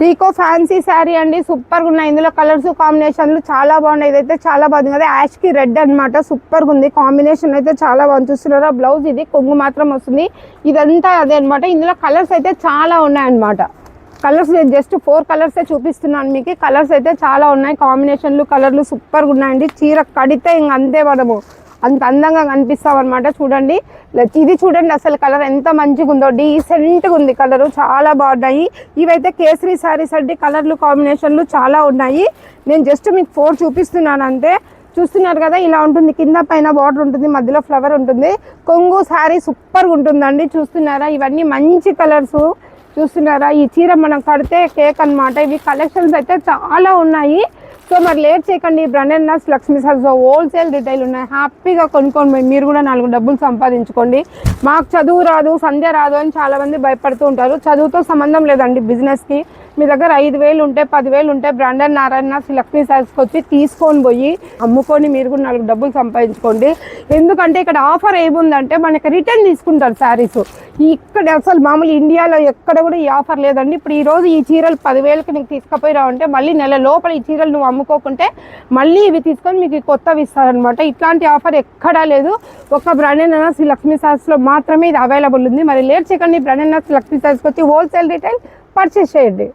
Rico fancy sari అండి సూపర్గా ఉన్నాయి. ఇందులో కలర్స్ కాంబినేషన్లు చాలా బాగున్నాయి. ఇదైతే చాలా బాగుంది. కదా యాష్కి రెడ్ అనమాట సూపర్గా ఉంది. కాంబినేషన్ అయితే చాలా బాగుంది. చూస్తున్నారా? బ్లౌజ్ ఇది. కొంగు మాత్రం వస్తుంది. ఇదంతా అదే అనమాట ఇందులో కలర్స్ అయితే చాలా ఉన్నాయన్నమాట. కలర్స్ నేను జస్ట్ ఫోర్ కలర్సే చూపిస్తున్నాను మీకు. కలర్స్ అయితే చాలా ఉన్నాయి. కాంబినేషన్లు కలర్లు సూపర్గా ఉన్నాయండి. చీర కడితే ఇంక అంతే మనము. అంత అందంగా కనిపిస్తాం అనమాట చూడండి ఇది చూడండి అసలు కలర్ ఎంత మంచిగా ఉందో డీసెంట్గా ఉంది కలర్. చాలా బాగున్నాయి. ఇవైతే కేసరి శారీస్ అంటే కలర్లు కాంబినేషన్లు చాలా ఉన్నాయి. నేను జస్ట్ మీకు ఫోర్ చూపిస్తున్నాను అంతే చూస్తున్నారు కదా ఇలా ఉంటుంది. కింద పైన బార్డర్ ఉంటుంది. మధ్యలో ఫ్లవర్ ఉంటుంది. కొంగు శారీ సూపర్గా ఉంటుందండి. చూస్తున్నారా? ఇవన్నీ మంచి కలర్స్ చూస్తున్నారా? ఈ చీర మనం కడితే కేక్ అనమాట ఇవి కలెక్షన్స్ అయితే చాలా ఉన్నాయి. మరి లేట్ చేయకండి. Branded nurse Lakshmi sir wholesale retail ఉన్నాయి. హ్యాపీగా కొనుక్కోండి మీరు కూడా నాలుగు డబ్బులు సంపాదించుకోండి. మాకు చదువు రాదు సంధ్య రాదు అని చాలామంది భయపడుతూ ఉంటారు. చదువుతో సంబంధం లేదండి బిజినెస్కి. మీ దగ్గర ఐదు వేలు ఉంటే పదివేలు ఉంటే బ్రాండెడ్ నారాయణ లక్ష్మీ సార్స్కి వచ్చి తీసుకొని పోయి అమ్ముకొని మీరు కూడా నాలుగు డబ్బులు సంపాదించుకోండి. ఎందుకంటే ఇక్కడ ఆఫర్ ఏముందంటే మనకి రిటర్న్ తీసుకుంటారు శారీస్. ఇక్కడ అసలు మామూలు ఇండియాలో ఎక్కడ కూడా ఈ ఆఫర్ లేదండి. ఇప్పుడు ఈరోజు ఈ చీరలు పదివేలకి నీకు తీసుకుపోయిరావు అంటే మళ్ళీ నెల లోపల ఈ చీరలు నువ్వు అమ్ముకోకుంటే మళ్ళీ ఇవి తీసుకొని మీకు కొత్తవి ఇస్తారనమాట ఇట్లాంటి ఆఫర్ ఎక్కడా లేదు. ఒక బ్రాండెడ్ శ్రీ లక్ష్మీ సార్స్లో మాత్రమే ఇది అవైలబుల్ ఉంది. మరి లేట్ చేయకండి బ్రాండెడ్ నర్స్ లక్ష్మీ సార్స్కి వచ్చి హోల్సేల్ రిటైల్ పర్చేస్ చేయండి.